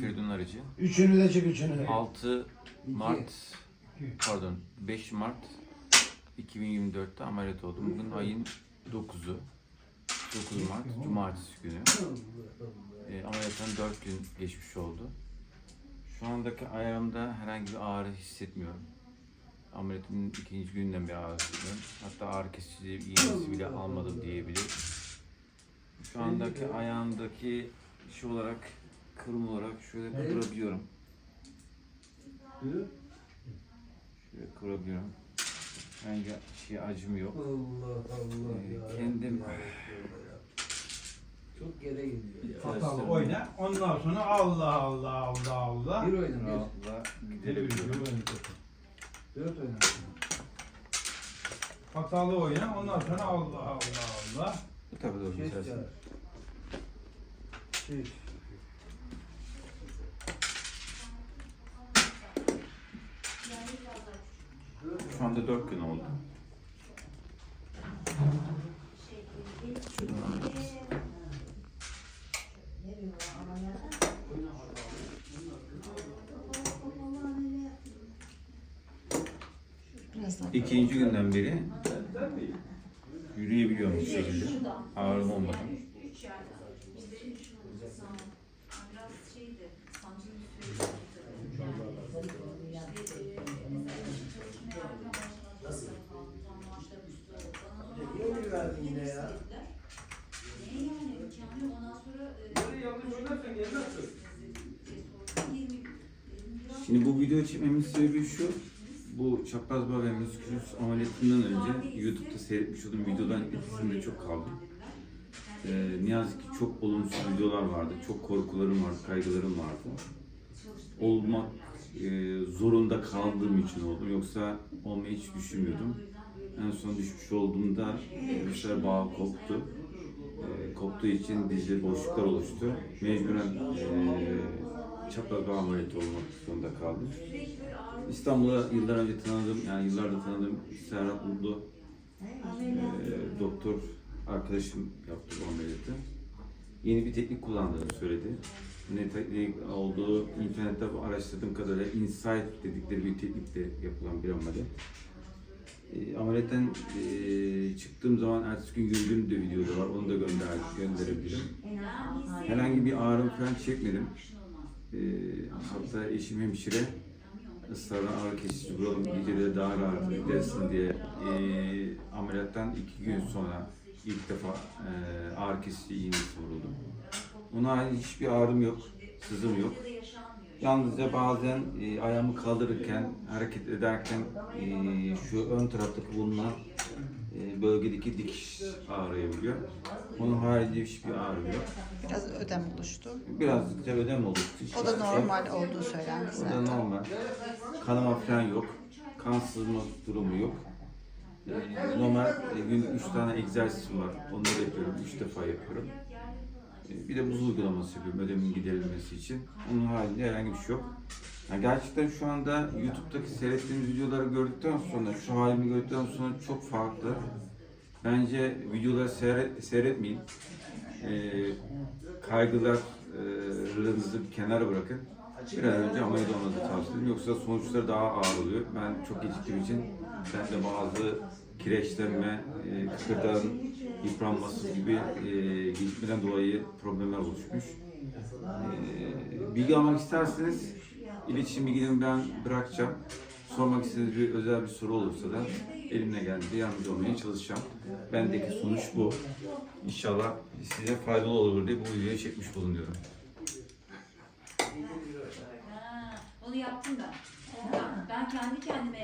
Feridun Arıcı. Üçünü de çek üçünü. 6 Mart, pardon 5 Mart 2024'te ameliyat oldum. Bugün ayın 9'u. 9 Mart, Cumartesi günü. E, ameliyattan 4 gün geçmiş oldu. Şu andaki ayağımda herhangi bir ağrı hissetmiyorum. Ameliyatın ikinci günden bir ağrı hissediyorum. Hatta ağrı kesici iğnesi bile almadım diyebilirim. Şu andaki ayağımdaki şey olarak, kırım olarak şöyle kıvırabiliyorum. Şöyle kırabiliyorum. Herhangi şey acım yok. Allah Allah Ee, ya. kendim- Çok gere gidiyor ya. Hatalı oyna. Ondan sonra Allah Allah Allah Allah. Bir oyna. Rahatla Bir gidebiliyorum. Dört oyna. Hatalı oyna. Ondan sonra Allah Allah Allah. Bu tabii doğru. Şey. Şey. Şu anda 4 gün oldu. İkinci günden beri yürüyebiliyorum bu şekilde. Ağrım olmadan. Niye Şimdi bu video çekmemin sebebi şu. Bu çapraz bağ ve müskülüs ameliyatından önce YouTube'da seyretmiş olduğum videodan etkisinde çok kaldım. Ee, ne yazık ki çok olumsuz videolar vardı. Çok korkularım vardı, kaygılarım vardı. Olmak e, zorunda kaldığım için oldum. Yoksa olmayı hiç düşünmüyordum. En son düşmüş olduğumda müşter bağı koptu. E, koptuğu için dizde boşluklar oluştu. Mecburen e, çapraz bağ ameliyatı olmak zorunda kaldım. İstanbul'a yıllar önce tanıdığım, yani yıllardır tanıdığım Serhat Mutlu e, doktor arkadaşım yaptı bu ameliyatı. Yeni bir teknik kullandığını söyledi. Ne teknik olduğu internette araştırdığım kadarıyla Insight dedikleri bir teknikle yapılan bir ameliyat. E, ameliyattan e, çıktığım zaman ertesi gün yürüdüğüm de videoda var. Onu da gönder, gönderebilirim. Herhangi bir ağrım falan çekmedim. E, hatta eşim hemşire ısrarla ağrı kesici vuralım geceleri daha rahat gidersin diye e, ameliyattan iki gün sonra ilk defa e, ağrı kesici iğnesi vuruldum. Ait hiçbir ağrım yok, sızım yok. Yalnızca bazen e, ayağımı kaldırırken, hareket ederken e, şu ön taraftaki bulunan bölgedeki dikiş ağrıyabiliyor. Onun harici hiçbir ağrım yok. Biraz ödem oluştu. Birazcık da ödem oluştu. O da normal olduğu söylendi O da zaten. normal. Kanama falan yok. Kan sızma durumu yok. Ee, normal e, günlük 3 tane egzersizim var. Onları yapıyorum. 3 defa yapıyorum. Ee, bir de buz uygulaması yapıyorum ödemin giderilmesi için. Onun haricinde herhangi bir şey yok. Yani gerçekten şu anda YouTube'daki seyrettiğimiz videoları gördükten sonra, şu halimi gördükten sonra çok farklı. Bence videoları seyret, seyretmeyin. Ee, kaygılarınızı bir kenara bırakın. Bir an önce ameliyat olmanızı tavsiye ederim. Yoksa sonuçları daha ağır oluyor. Ben çok geciktiğim için bende bazı kireçlenme, e, yıpranması gibi e, gecikmeden dolayı problemler oluşmuş. E, bilgi almak isterseniz iletişim bilgilerimi ben bırakacağım. Sormak istediğiniz bir özel bir soru olursa da elimle geldiğince yardımcı olmaya çalışacağım. Bendeki sonuç bu. İnşallah size faydalı olur diye bu videoyu çekmiş bulunuyorum. Onu yaptım ben. Ben kendi kendime